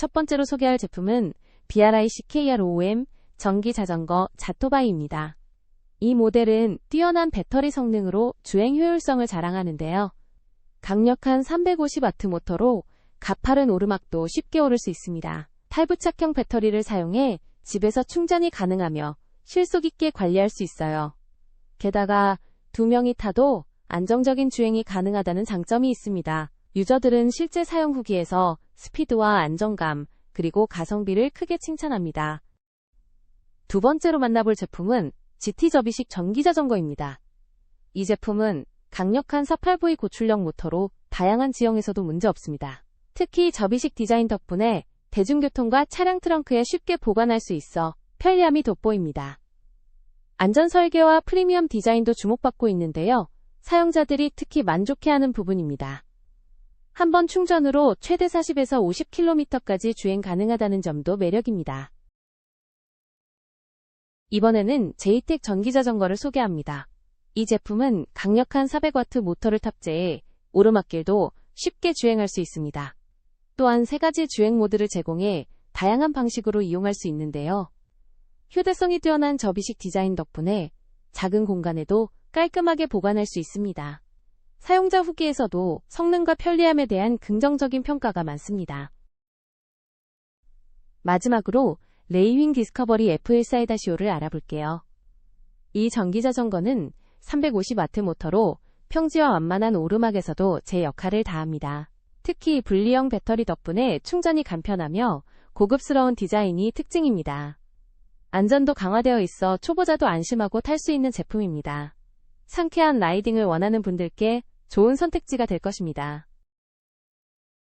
첫 번째로 소개할 제품은 BRI CKR5M 전기 자전거 자토바이입니다. 이 모델은 뛰어난 배터리 성능으로 주행 효율성을 자랑하는데요. 강력한 350W 모터로 가파른 오르막도 쉽게 오를 수 있습니다. 탈부착형 배터리를 사용해 집에서 충전이 가능하며 실속 있게 관리할 수 있어요. 게다가 두 명이 타도 안정적인 주행이 가능하다는 장점이 있습니다. 유저들은 실제 사용 후기에서 스피드와 안정감, 그리고 가성비를 크게 칭찬합니다. 두 번째로 만나볼 제품은 GT 접이식 전기 자전거입니다. 이 제품은 강력한 48V 고출력 모터로 다양한 지형에서도 문제없습니다. 특히 접이식 디자인 덕분에 대중교통과 차량 트렁크에 쉽게 보관할 수 있어 편리함이 돋보입니다. 안전 설계와 프리미엄 디자인도 주목받고 있는데요. 사용자들이 특히 만족해하는 부분입니다. 한 번 충전으로 최대 40에서 50km까지 주행 가능하다는 점도 매력입니다. 이번에는 제이텍 전기자전거를 소개합니다. 이 제품은 강력한 400W 모터를 탑재해 오르막길도 쉽게 주행할 수 있습니다. 또한 세 가지 주행 모드를 제공해 다양한 방식으로 이용할 수 있는데요. 휴대성이 뛰어난 접이식 디자인 덕분에 작은 공간에도 깔끔하게 보관할 수 있습니다. 사용자 후기에서도 성능과 편리함에 대한 긍정적인 평가가 많습니다. 마지막으로 레이윙 디스커버리 F14-5를 알아볼게요. 이 전기자전거는 350W 모터로 평지와 완만한 오르막에서도 제 역할을 다합니다. 특히 분리형 배터리 덕분에 충전이 간편하며 고급스러운 디자인이 특징입니다. 안전도 강화되어 있어 초보자도 안심하고 탈 수 있는 제품입니다. 상쾌한 라이딩을 원하는 분들께 좋은 선택지가 될 것입니다.